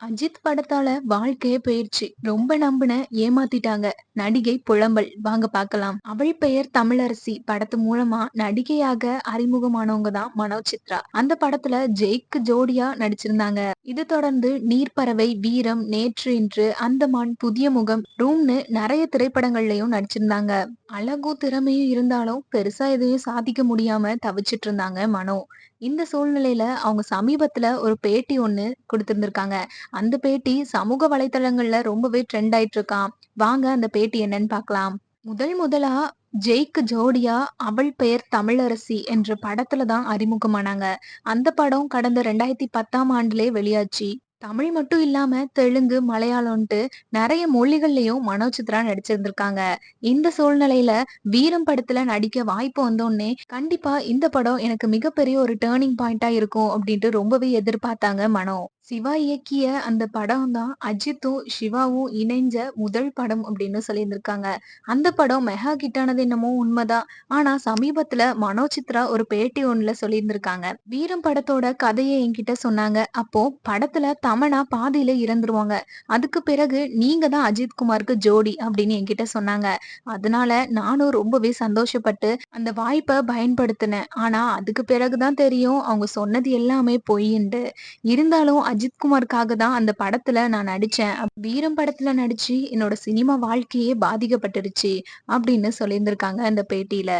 அஜித் படத்தால வாழ்க்கையே போயிருச்சு. ரொம்ப நம்பின ஏமாத்திட்டாங்க. நடிகை புலம்பல். வாங்க பார்க்கலாம். அவள் பெயர் தமிழரசி படத்து மூலமா நடிகையாக அறிமுகமானவங்க தான் மனோ சித்ரா. அந்த படத்துல ஜெய்க்கு ஜோடியா நடிச்சிருந்தாங்க. இது தொடர்ந்து நீர்ப்பறவை, வீரம், நேற்று இன்று, அந்தமான், புதிய முகம், ரூம்னு நிறைய திரைப்படங்கள்லயும் நடிச்சிருந்தாங்க. அழகும் திறமையும் இருந்தாலும் பெருசா எதையும் சாதிக்க முடியாம தவிச்சிட்டு இருந்தாங்க மனோ. இந்த சூழ்நிலையில அவங்க சமீபத்துல ஒரு பேட்டி ஒண்ணு கொடுத்திருந்திருக்காங்க அந்த பேட்டி சமூக வலைத்தளங்கள்ல ரொம்பவே ட்ரெண்ட் ஆயிட்டு இருக்கான் வாங்க அந்த பேட்டி என்னன்னு பார்க்கலாம். முதல் முதலா ஜெய்க்கு ஜோடியா அவள் பெயர் தமிழரசி என்ற படத்துல தான் அறிமுகமானாங்க. அந்த படம் கடந்த 2010ஆம் ஆண்டுலே வெளியாச்சு. தமிழ் மட்டும் இல்லாம தெலுங்கு, மலையாளம்ட்டு நிறைய மொழிகள்லயும் மனோஜ் சித்ரா நடிச்சிருந்திருக்காங்க. இந்த சூழ்நிலையில வீரம் படத்துல நடிக்க வாய்ப்பு வந்தோடனே கண்டிப்பா இந்த படம் எனக்கு மிகப்பெரிய ஒரு டேர்னிங் பாயிண்ட்டா இருக்கும் அப்படின்ட்டு ரொம்பவே எதிர்பார்த்தாங்க மனோ. சிவா இயக்கிய அந்த படம் தான் அஜித்தும், சிவாவும் இணைஞ்ச முதல் படம் அப்படின்னு சொல்லியிருந்திருக்காங்க. அந்த படம் மெகா கிட்டானது என்னமோ உண்மைதான் ஆனா சமீபத்துல மனோ சித்ரா ஒரு பேட்டி ஒண்ணுல சொல்லியிருந்திருக்காங்க. வீரம் படத்தோட கதையை என்கிட்ட சொன்னாங்க. அப்போ படத்துல தமனா பாதியில இறந்துருவாங்க. அதுக்கு பிறகு நீங்க தான் அஜித் குமாருக்கு ஜோடி அப்படின்னு என்கிட்ட சொன்னாங்க. அதனால நானும் ரொம்பவே சந்தோஷப்பட்டு அந்த வாய்ப்பை பயன்படுத்தினேன். ஆனா அதுக்கு பிறகு தான் தெரியும் அவங்க சொன்னது எல்லாமே பொய்ண்டு இருந்தாலும் அஜித் குமாருக்காக தான் அந்த படத்துல நான் நடிச்சேன். வீரம் படத்துல நடிச்சு என்னோட சினிமா வாழ்க்கையே பாதிக்கப்பட்டுருச்சு அப்படின்னு சொல்லியிருந்திருக்காங்க அந்த பேட்டியில.